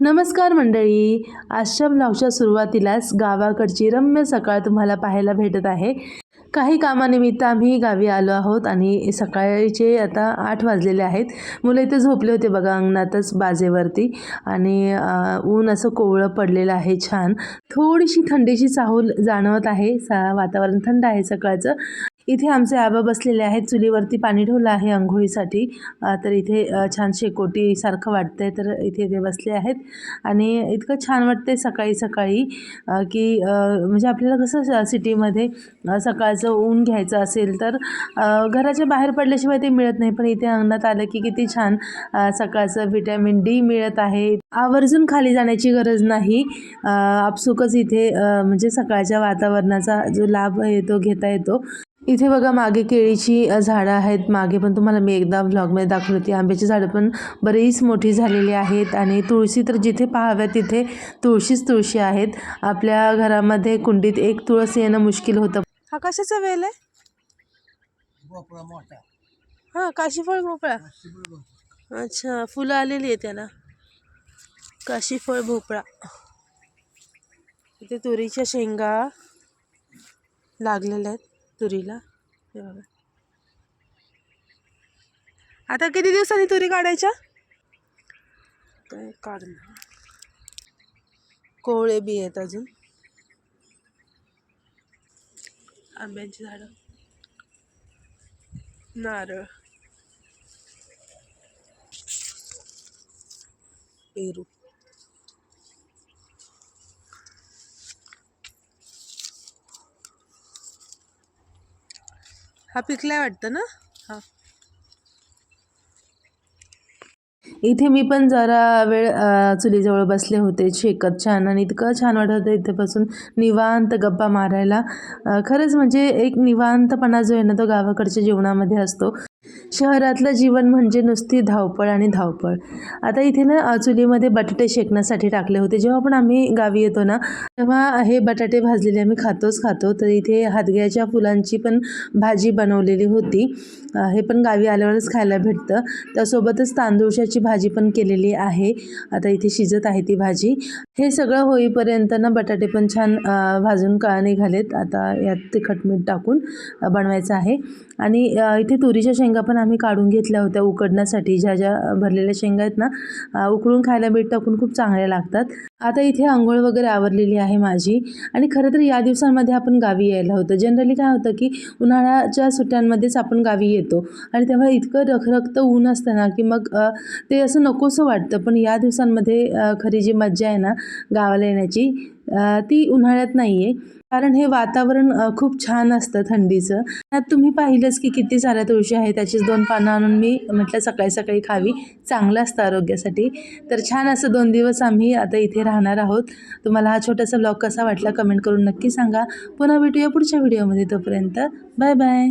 नमस्कार मंडळी. आजच्या ब्लॉगच्या सुरुवातीलाच गावाकडची रम्य सकाळ तुम्हाला पाहायला भेटत आहे. काही कामानिमित्त आम्ही गावी आलो आहोत आणि सकाळचे आता आठ वाजलेले आहेत. मुलं इथे झोपले होते बघा अंगणातच बाजेवरती आणि ऊन असं कोवळं पडलेलं आहे छान. थोडीशी थंडीची चाहूल जाणवत आहे. सा वातावरण थंड आहे सकाळचं. इथे आमचे आबा बसलेले आहेत. चुलीवरती पाणी ठेवलं आहे आंघोळीसाठी. तर इथे छान शेकोटीसारखं वाटतंय. तर इथे ते बसले आहेत. आणि इतकं छान वाटतंय सकाळी सकाळी की म्हणजे आपल्याला कसं सिटीमध्ये सकाळचं ऊन घ्यायचं असेल तर घराच्या बाहेर पडल्याशिवाय ते मिळत नाही. पण इथे अंगणात आलं की किती छान सकाळचं व्हिटॅमिन डी मिळत आहे. आवर्जून खाली जाण्याची गरज नाही. आपसुकच इथे म्हणजे सकाळच्या वातावरणाचा जो लाभ आहे तो घेता येतो. इथे बघा मागे केळीची झाडं आहेत. मागे पण तुम्हाला मी एकदा व्लॉगमध्ये दाखवली होती. आंब्याची झाडं पण बरीच मोठी झालेली आहेत आणि तुळशी तर जिथे पाहाव्या तिथे तुळशीच तुळशी आहेत. आपल्या घरामध्ये कुंडीत एक तुळस येणं मुश्किल होतं. हा कशाचा वेल आहे? भोपळा मोठा. हां काशीफळ भोपळा. अच्छा फुलं आलेली आहे त्याला. काशीफळ भोपळा. इथे तुरीच्या शेंगा लागलेल्या आहेत. तुरीला? हे बघा. आता किती दिवसांनी तुरी काढायच्या? काय काढणं कोवळे बी आहेत अजून. आंब्यांची झाडं. नारळ. पेरू. हा पिकलाय वाटतं ना? हा. इथे मी पण जरा वेळ चुलीजवळ बसले होते शेकत छान आणि इतकं छान वाटत होतं इथे बसून निवांत गप्पा मारायला. खरंच म्हणजे एक निवांतपणा जो आहे ना तो गावाकडच्या जीवनामध्ये असतो. शहरातलं जीवन म्हणजे नुसती धावपळ आणि धावपळ. आता इथे ना चुलीमध्ये बटाटे शेकण्यासाठी टाकले होते. जेव्हा पण आम्ही गावी येतो ना तेव्हा हे बटाटे भाजलेले आम्ही खातोच खातो. तर इथे हादग्याच्या फुलांची पण भाजी बनवलेली होती. हे पण गावी आल्यावरच खायला भेटतं. त्यासोबतच तांदूळशाची भाजी पण केलेली आहे. आता इथे शिजत आहे ती भाजी. हे सगळं होईपर्यंत ना बटाटे पण छान भाजून का निघालेत आता यात तिखट मीठ टाकून बनवायचं आहे. आणि इथे तुरीच्या शेंगा पण आम्ही काढून घेतल्या होत्या उकडण्यासाठी. ज्या ज्या भरलेल्या शेंगा आहेत ना उकडून उकळून खायला मीठ टाकून खूप चांगल्या लागतात. आता इथे आंघोळ वगैरे आवरलेली आहे माझी. आणि खरं तर या दिवसांमध्ये आपण गावी यायला होतं. जनरली काय होतं की उन्हाळ्याच्या सुट्ट्यांमध्येच आपण गावी येतो. आणि तेव्हा इतकं रखरखतं ऊन असतं ना की मग ते असं नकोसं वाटतं. पण या दिवसांमध्ये खरी जी मज्जा आहे ना गावाला येण्याची ती उन्हाळ्यात नाही आहे कारण हे वातावरण खूप छान असतं थंडीचं. त्यात तुम्ही पाहिलंच की किती साऱ्या तुळशी आहे त्याचीच दोन पानं आणून मी म्हटलं सकाळी सकाळी खावी. चांगलं असतं आरोग्यासाठी. तर छान असं दोन दिवस आम्ही आता इथे राहणार आहोत. तुम्हाला हा छोटासा ब्लॉग कसा वाटला कमेंट करून नक्की सांगा. पुन्हा भेटूया पुढच्या व्हिडिओमध्ये तोपर्यंत. Bye bye.